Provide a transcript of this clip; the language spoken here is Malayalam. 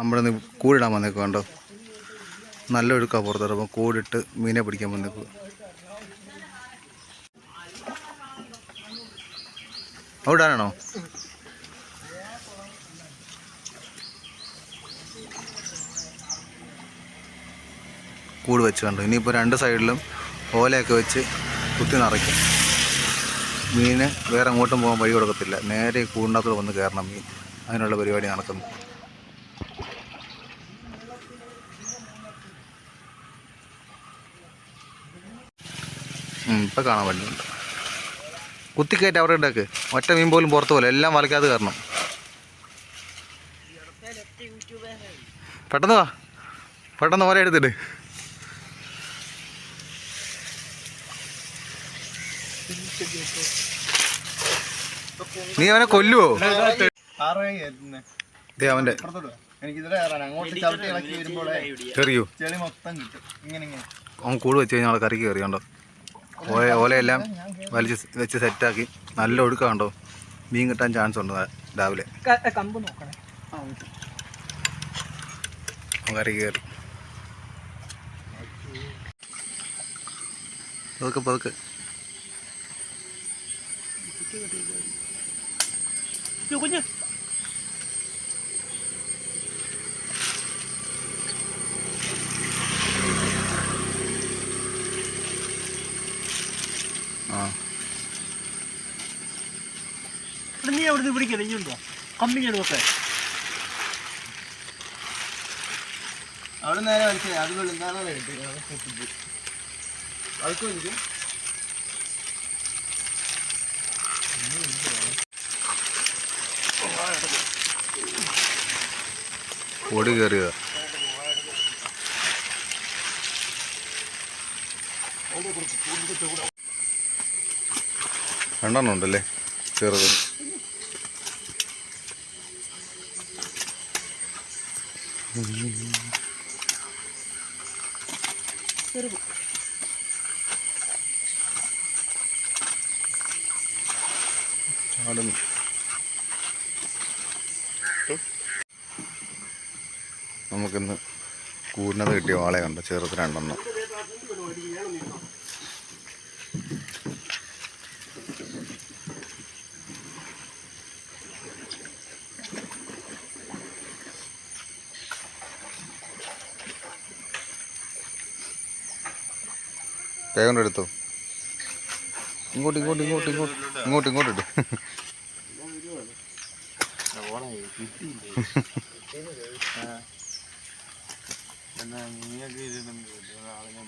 നമ്മുടെ കൂടിടാൻ വന്നേക്കും കണ്ടോ? നല്ല ഒഴുക്കാണ് പുറത്തോട്ട് കൂടിട്ട് മീനെ പിടിക്കാൻ വന്നേക്കും അവിടെ ആണോ കൂട് വെച്ച് കണ്ടു? ഇനിയിപ്പോൾ രണ്ട് സൈഡിലും ഓലയൊക്കെ വെച്ച് കുത്തി നിറയ്ക്കും. മീന് വേറെ അങ്ങോട്ടും പോകാൻ വഴി കൊടുക്കത്തില്ല. നേരെ കൂടിനകത്തോട് വന്ന് കയറണം മീൻ. അതിനുള്ള പരിപാടി നടക്കുന്നു. ഇപ്പം കാണാൻ പറ്റുന്നുണ്ട്. കുത്തിക്കയറ്റ് അവിടെ ഉണ്ടാക്ക്. ഒറ്റ മീൻ പോലും പുറത്തു പോലെ എല്ലാം വലക്കാതെ കയറണം. പെട്ടെന്ന് വാ. പെട്ടെന്ന് ഓരോ എടുത്തിട്ട്. നീ അവനെ കൊല്ലുവോ? അവന്റെ. ഇങ്ങനെ അവൻ കൂട് വെച്ച് കഴിഞ്ഞാൽ കറിക്ക് കയറിയുണ്ടോ? ഓല ഓലയെല്ലാം വലിച്ച് വെച്ച് സെറ്റാക്കി. നല്ല ഒഴുക്കാണ്ടോ മീൻ കിട്ടാൻ ചാൻസ് ഉണ്ട് രാവിലെ. കമ്പ് നോക്കണേ. കയറി. പതുക്കെ പതുക്കെ. കുഞ്ഞ് നീ അവിടുന്ന് പിടിക്കല്ലേ ഉണ്ടോ? കമ്മിങ് എടുക്കട്ടെ അവിടെ നേരെ വലിച്ചേ അത് പൊട്ടിച്ച് അതൊക്കെ എനിക്ക് ഓടി കയറിയതാ രണ്ടെണ്ണം ഉണ്ടല്ലേ ചെറുത്. ചാടുന്നു. നമുക്കിന്ന് കൂടിനത് കിട്ടിയ വാളയുണ്ട്. ചെറുത് രണ്ടെണ്ണം. വേഗം എടുത്തു. ഇങ്ങോട്ട് ഇങ്ങോട്ട് ഇങ്ങോട്ട് ഇങ്ങോട്ട് ഇങ്ങോട്ട് ഇങ്ങോട്ട് ഇട്ട് എന്നാ ഇരുന്നുണ്ട് നാളെ ഞാൻ